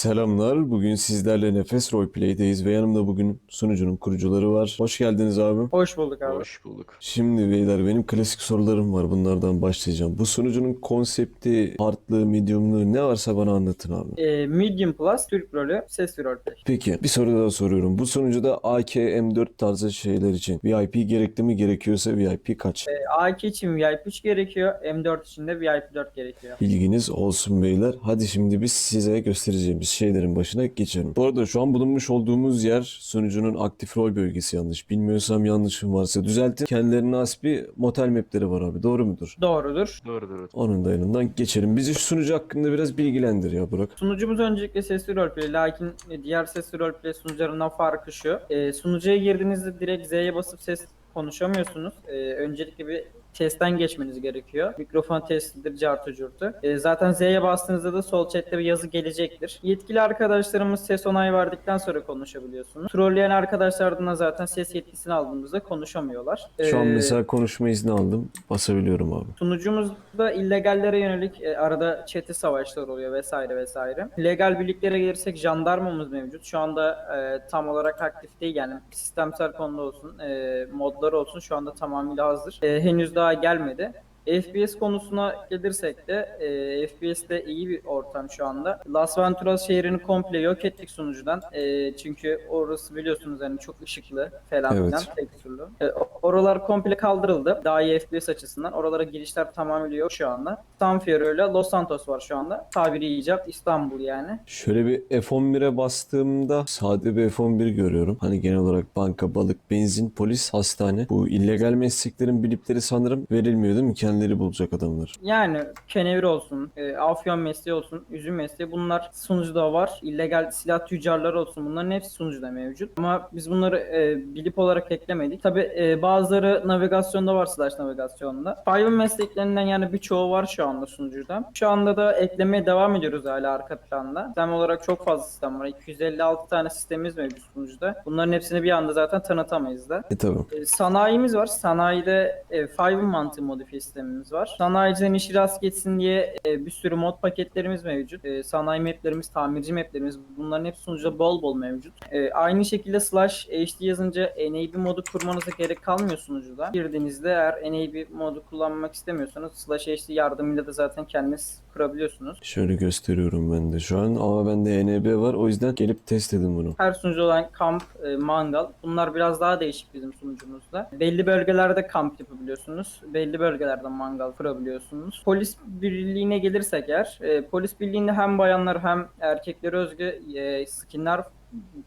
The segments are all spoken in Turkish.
Selamlar. Bugün sizlerle Nefes Roleplay'deyiz ve yanımda bugün sunucunun kurucuları var. Hoş geldiniz abi. Hoş bulduk abi. Hoş bulduk. Şimdi beyler benim klasik sorularım var. Bunlardan başlayacağım. Bu sunucunun konsepti, artlığı, mediumluğu ne varsa bana anlatın abi. Ee, Medium Plus Türk rolü ses roleplay. Peki bir soru daha soruyorum. Bu sunucuda AK, M4 tarzı şeyler için VIP gerekli mi? Gerekiyorsa VIP kaç? Ee, A2 için VIP 3 gerekiyor. M4 için de VIP 4 gerekiyor. Bilginiz olsun beyler. Hadi şimdi biz size göstereceğimiz şeylerin başına geçelim. Bu arada şu an bulunmuş olduğumuz yer sunucunun aktif rol bölgesi yanlış. Bilmiyorsam yanlışım varsa düzeltin. Kendilerine has bir motel mapleri var abi. Doğru mudur? Doğrudur. Doğrudur. evet. Onun da yanından geçelim. Bizi şu sunucu hakkında biraz bilgilendir ya Burak. Sunucumuz öncelikle sesli roleplay lakin diğer sesli roleplay sunucularından farkı şu. Ee, sunucuya girdiğinizde direkt Z'ye basıp ses konuşamıyorsunuz. Ee, öncelikle bir testten geçmeniz gerekiyor. Mikrofon testidir, cartı curtu. Ee, zaten Z'ye bastığınızda da sol chatte bir yazı gelecektir. Yetkili arkadaşlarımız ses onay verdikten sonra konuşabiliyorsunuz. Trolleyen arkadaşlardan da zaten ses yetkisini aldığımızda konuşamıyorlar. Şu an mesela konuşma izni aldım. Basabiliyorum abi. Sunucumuzda illegallere yönelik e, arada çete savaşlar oluyor vesaire vesaire. Legal birliklere gelirsek jandarmamız mevcut. Şu anda e, tam olarak aktif değil yani sistemsel konuda olsun, e, modları olsun şu anda tamamıyla hazır. E, henüz daha gelmedi. FPS konusuna gelirsek de e, FPS'te iyi bir ortam şu anda. Las Venturas şehrini komple yok ettik sunucudan. E, çünkü orası biliyorsunuz yani çok ışıklı falan Evet. filan tekstürlü. E, oralar komple kaldırıldı. Daha iyi FPS açısından. Oralara girişler tamamıyla yok şu anda. İle Los Santos var şu anda. Tabiri icat İstanbul yani. Şöyle bir F11'e bastığımda sade bir F11 görüyorum. Hani genel olarak banka, balık, benzin, polis, hastane. Bu illegal mesleklerin bilipleri sanırım verilmiyor değil mi? Kendileri bulacak adamlar. Yani kenevir olsun, e, afyon mesleği olsun, üzüm mesleği bunlar sunucuda var. İllegal silah tüccarları olsun bunların hepsi sunucuda mevcut. Ama biz bunları e, bilip olarak eklemedik. Tabi bazıları navigasyonda var slash navigasyonda. Five'ın mesleklerinden yani birçoğu var şu anda sunucuda. Şu anda da eklemeye devam ediyoruz hala arka planda. Sistem olarak çok fazla sistem var. 256 tane sistemimiz mevcut sunucuda. Bunların hepsini bir anda zaten tanıtamayız da. E tabi. E, Sanayimiz var. Sanayide e, Five'ın mantığı modifiye sistemimiz var. Sanayiciden işi rast geçsin diye e, bir sürü mod paketlerimiz mevcut. E, sanayi maplerimiz, tamirci maplerimiz bunların hepsi sunucuda bol bol mevcut. E, aynı şekilde slash HD yazınca NAB modu kurmanıza gerek kalmıyor sunucuda. Girdiğinizde eğer NAB modu kullanmak istemiyorsanız slash HD yardımıyla da zaten kendiniz kurabiliyorsunuz. Şöyle gösteriyorum ben de şu an ama bende ENB var o yüzden gelip test edin bunu. Her sunucu olan kamp, e, mangal. Bunlar biraz daha değişik bizim sunucumuzda. Belli bölgelerde kamp yapabiliyorsunuz. Belli bölgelerde mangal kurabiliyorsunuz. Polis birliğine gelirsek eğer, e, polis birliğinde hem bayanlar hem erkeklere özgü e, skinler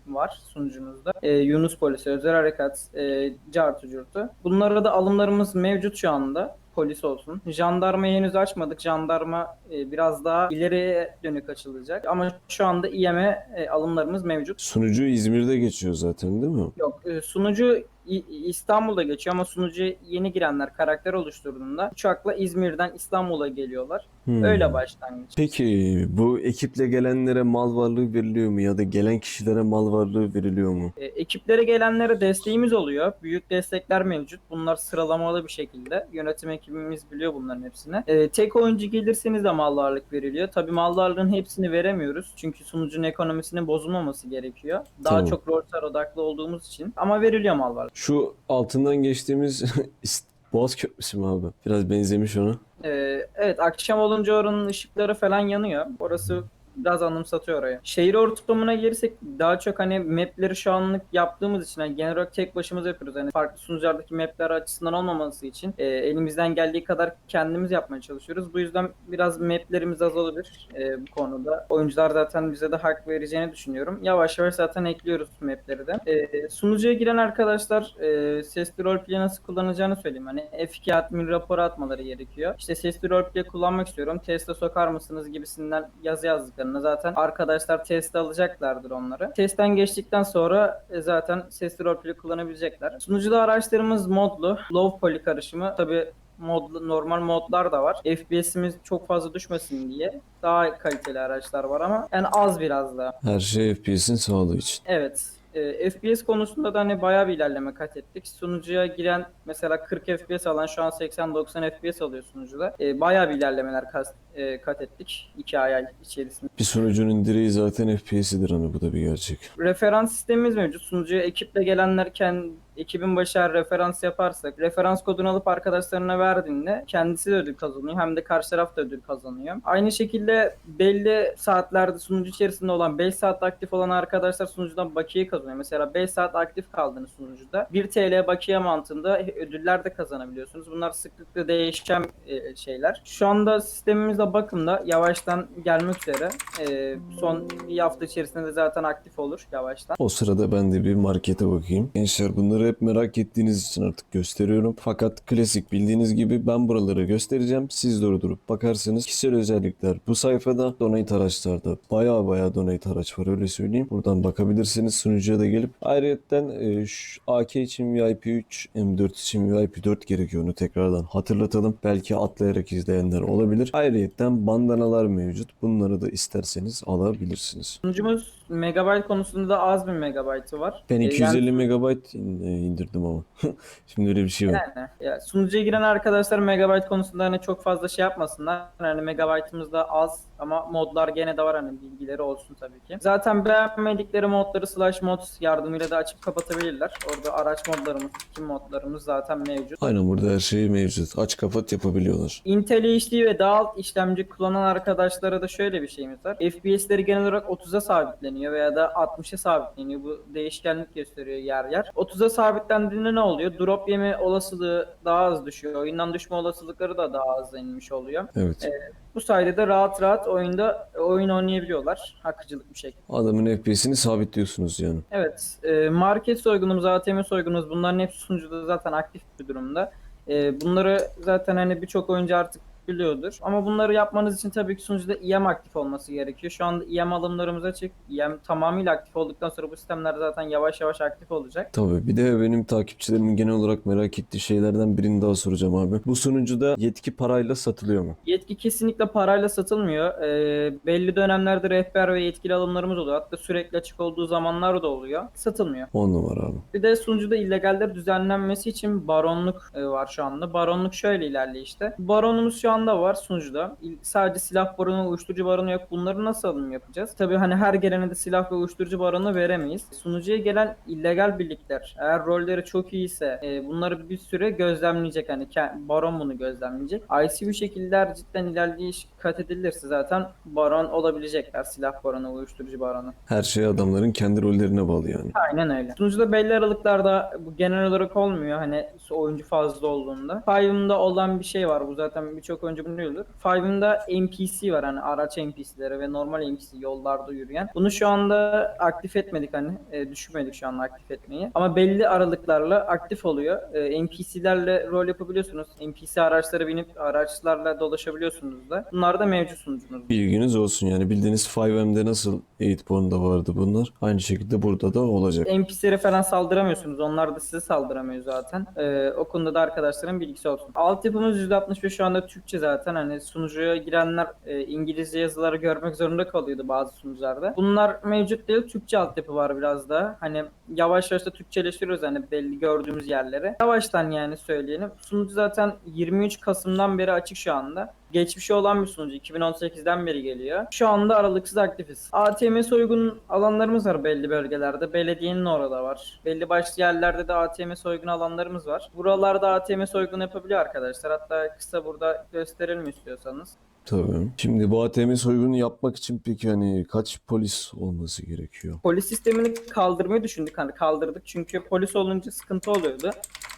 var sunucumuzda. E, Yunus Polisi, Özel Harekat, e, Cartu Curtu. Bunlara da alımlarımız mevcut şu anda polis olsun. Jandarmayı henüz açmadık. Jandarma e, biraz daha ileriye dönük açılacak. Ama şu anda IM'e e, alımlarımız mevcut. Sunucu İzmir'de geçiyor zaten değil mi? Yok e, sunucu İstanbul'da geçiyor ama sunucu yeni girenler karakter oluşturduğunda uçakla İzmir'den İstanbul'a geliyorlar. Hmm. Öyle başlangıç. Peki bu ekiple gelenlere mal varlığı veriliyor mu ya da gelen kişilere mal varlığı veriliyor mu? E, ekiplere gelenlere desteğimiz oluyor. Büyük destekler mevcut. Bunlar sıralamalı bir şekilde. Yönetim ekibimiz biliyor bunların hepsini. E, tek oyuncu gelirseniz de mal varlık veriliyor. Tabii mal varlığın hepsini veremiyoruz. Çünkü sunucunun ekonomisinin bozulmaması gerekiyor. Daha Tamam. çok roleplay odaklı olduğumuz için. Ama veriliyor mal varlık. Şu altından geçtiğimiz Boğaz Köprüsü mü abi? Biraz benzemiş ona. E, evet akşam olunca oranın ışıkları falan yanıyor. Orası biraz anımsatıyor orayı. Şehir ortamına gelirsek daha çok hani mapleri şu anlık yaptığımız için hani genel olarak tek başımıza yapıyoruz. Hani farklı sunuculardaki mapler açısından olmaması için e, elimizden geldiği kadar kendimiz yapmaya çalışıyoruz. Bu yüzden biraz maplerimiz azalabilir e, bu konuda. Oyuncular zaten bize de hak vereceğini düşünüyorum. Yavaş yavaş zaten ekliyoruz mapleri de. E, sunucuya giren arkadaşlar e, sesli roleplay nasıl kullanacağını söyleyeyim. Hani F2 admin raporu atmaları gerekiyor. İşte sesli roleplay kullanmak istiyorum. Teste sokar mısınız gibisinden yazı yazdıklarında zaten arkadaşlar teste alacaklardır onları. Testten geçtikten sonra e, zaten sesli roleplay kullanabilecekler. Sunucuda araçlarımız modlu. Low poly karışımı. Tabi modlu, normal modlar da var. FPS'imiz çok fazla düşmesin diye daha kaliteli araçlar var ama yani az biraz daha. Her şey FPS'in sağlığı için. Evet. E, FPS konusunda da hani bayağı bir ilerleme kat ettik. Sunucuya giren mesela 40 FPS alan şu an 80-90 FPS alıyor sunucuda. E, bayağı bir ilerlemeler kat, e, kat ettik 2 ay içerisinde. Bir sunucunun direği zaten FPS'idir hani bu da bir gerçek. Referans sistemimiz mevcut. Sunucuya ekiple gelenler kendi ekibin başına referans yaparsak, referans kodunu alıp arkadaşlarına verdiğinde kendisi de ödül kazanıyor hem de karşı taraf da ödül kazanıyor. Aynı şekilde belli saatlerde sunucu içerisinde olan 5 saat aktif olan arkadaşlar sunucudan bakiye kazanıyor. Mesela 5 saat aktif kaldığınız sunucuda 1 TL bakiye mantığında ödüller de kazanabiliyorsunuz. Bunlar sıklıkla değişen e, şeyler. Şu anda sistemimizde bakımda yavaştan gelmek üzere. E, son bir hafta içerisinde de zaten aktif olur yavaştan. O sırada ben de bir markete bakayım. Gençler bunları hep merak ettiğiniz için artık gösteriyorum. Fakat klasik bildiğiniz gibi ben buraları göstereceğim. Siz de durup bakarsınız. Kişisel özellikler bu sayfada. Donate araçlarda baya baya donate araç var öyle söyleyeyim. Buradan bakabilirsiniz. Sunucuya da gelip. Ayrıyeten e, şu AK için VIP 3, M4 için VIP 4 gerekiyor. Onu tekrardan hatırlatalım. Belki atlayarak izleyenler olabilir. Ayrıyeten bandanalar mevcut. Bunları da isterseniz alabilirsiniz. Sunucumuz megabayt konusunda da az bir megabaytı var. Ben E, 250 megabayt e, indirdim ama. Şimdi öyle bir şey yok. Yani, ya sunucuya giren arkadaşlar megabayt konusunda hani çok fazla şey yapmasınlar. Hani megabaytımız da az ama modlar gene de var hani bilgileri olsun tabii ki. Zaten beğenmedikleri modları slash mod yardımıyla da açıp kapatabilirler. Orada araç modlarımız, skin modlarımız zaten mevcut. Aynen burada her şey mevcut. Aç kapat yapabiliyorlar. Intel HD ve daha alt işlemci kullanan arkadaşlara da şöyle bir şeyimiz var. FPS'leri genel olarak 30'a sabitleniyor veya da 60'a sabitleniyor. Bu değişkenlik gösteriyor yer yer. 30'a sabitlendiğinde ne oluyor? Drop yeme olasılığı daha az düşüyor. Oyundan düşme olasılıkları da daha az inmiş oluyor. Evet. Bu sayede de rahat rahat oyunda oyun oynayabiliyorlar. Hakkıcılık bir şekilde. Adamın FPS'ini sabitliyorsunuz yani. Evet. e, market soygunumuz, ATM soygunumuz bunların hepsi sunucuda zaten aktif bir durumda. E, bunları zaten hani birçok oyuncu artık biliyordur. Ama bunları yapmanız için tabii ki sunucuda IM aktif olması gerekiyor. Şu anda IM alımlarımız açık. IM tamamıyla aktif olduktan sonra bu sistemler zaten yavaş yavaş aktif olacak. Tabii bir de benim takipçilerimin genel olarak merak ettiği şeylerden birini daha soracağım abi. Bu sunucuda yetki parayla satılıyor mu? Yetki kesinlikle parayla satılmıyor. E, belli dönemlerde rehber ve yetkili alımlarımız oluyor. Hatta sürekli açık olduğu zamanlar da oluyor. Satılmıyor. 10 numara abi. Bir de sunucuda illegaller düzenlenmesi için baronluk e, var şu anda. Baronluk şöyle ilerliyor işte. Baronumuz şu anda var sunucuda. Sadece silah baronu, uyuşturucu baronu yok. Bunları nasıl alım yapacağız? Tabii hani her gelene de silah ve uyuşturucu baronu veremeyiz. Sunucuya gelen illegal birlikler eğer rolleri çok iyiyse e, bunları bir süre gözlemleyecek. Hani baron bunu gözlemleyecek. IC bu şekiller cidden ilerleyiş kat edilirse zaten baron olabilecekler. Silah baronu, uyuşturucu baronu. Her şey adamların kendi rollerine bağlı yani. Aynen öyle. Sunucuda belli aralıklarda bu genel olarak olmuyor hani oyuncu fazla olduğunda. Five'ımda olan bir şey var bu zaten birçok oyuncu bunu biliyordur. Five'ımda NPC var hani araç NPC'leri ve normal NPC yollarda yürüyen. Bunu şu anda aktif etmedik hani e, düşünmedik şu anda aktif etmeyi. Ama belli aralıklarla aktif oluyor. E, NPC'lerle rol yapabiliyorsunuz. NPC araçlara binip araçlarla dolaşabiliyorsunuz da. Bunlar da mevcut sunucumuzda. Bilginiz olsun yani bildiğiniz 5M'de nasıl 8 puanında vardı bunlar. Aynı şekilde burada da olacak. NPC'lere falan saldıramıyorsunuz. Onlar da size saldıramıyor zaten. Ee, o konuda da arkadaşların bilgisi olsun. Altyapımız %65 şu anda Türkçe zaten. Hani sunucuya girenler e, İngilizce yazıları görmek zorunda kalıyordu bazı sunucularda. Bunlar mevcut değil. Türkçe altyapı var biraz da. Hani yavaş yavaş da Türkçeleştiriyoruz hani belli gördüğümüz yerlere. Yavaştan yani söyleyelim. Sunucu zaten 23 Kasım'dan beri açık şu anda. Geçmişi olan bir sunucu. 2018'den beri geliyor. Şu anda aralıksız aktifiz. ATM soygun alanlarımız var belli bölgelerde. Belediyenin orada var. Belli başlı yerlerde de ATM soygun alanlarımız var. Buralarda ATM soygun yapabiliyor arkadaşlar. Hatta kısa burada gösterelim istiyorsanız. Tabii. Şimdi bu ATM soygunu yapmak için peki hani kaç polis olması gerekiyor? Polis sistemini kaldırmayı düşündük. Hani kaldırdık çünkü polis olunca sıkıntı oluyordu.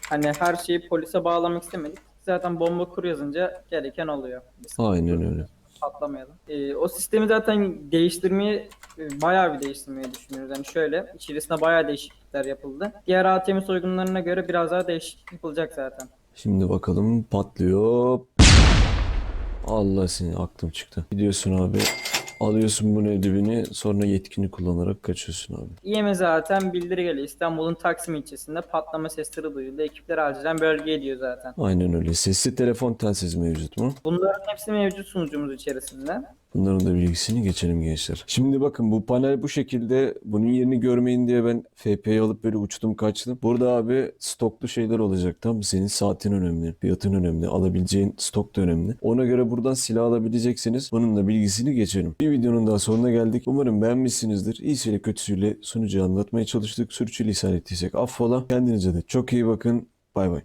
Hani her şeyi polise bağlamak istemedik. Zaten bomba kur yazınca gereken oluyor. Aynen öyle. patlamayalım. Ee, o sistemi zaten değiştirmeyi e, bayağı bir değiştirmeyi düşünüyoruz. Yani şöyle içerisinde bayağı değişiklikler yapıldı. Diğer ATM soygunlarına göre biraz daha değişiklik yapılacak zaten. Şimdi bakalım patlıyor. Allah seni aklım çıktı. Gidiyorsun abi. Alıyorsun bunu ödevini sonra yetkini kullanarak kaçıyorsun abi. İYM zaten bildiri geliyor. İstanbul'un Taksim ilçesinde patlama sesleri duyuldu. Ekipler acilen bölgeye diyor zaten. Aynen öyle. Sesli telefon telsiz mevcut mu? Bunların hepsi mevcut sunucumuz içerisinde. Bunların da bilgisini geçelim gençler. Şimdi bakın bu panel bu şekilde. Bunun yerini görmeyin diye ben FP'yi alıp böyle uçtum kaçtım. Burada abi stoklu şeyler olacak. Tam senin saatin önemli. Fiyatın önemli. Alabileceğin stok da önemli. Ona göre buradan silah alabileceksiniz. Bunun da bilgisini geçelim. Bir videonun daha sonuna geldik. Umarım beğenmişsinizdir. İyisiyle kötüsüyle sunucuyu anlatmaya çalıştık. Sürçülisan ettiysek affola. Kendinize de çok iyi bakın. Bay bay.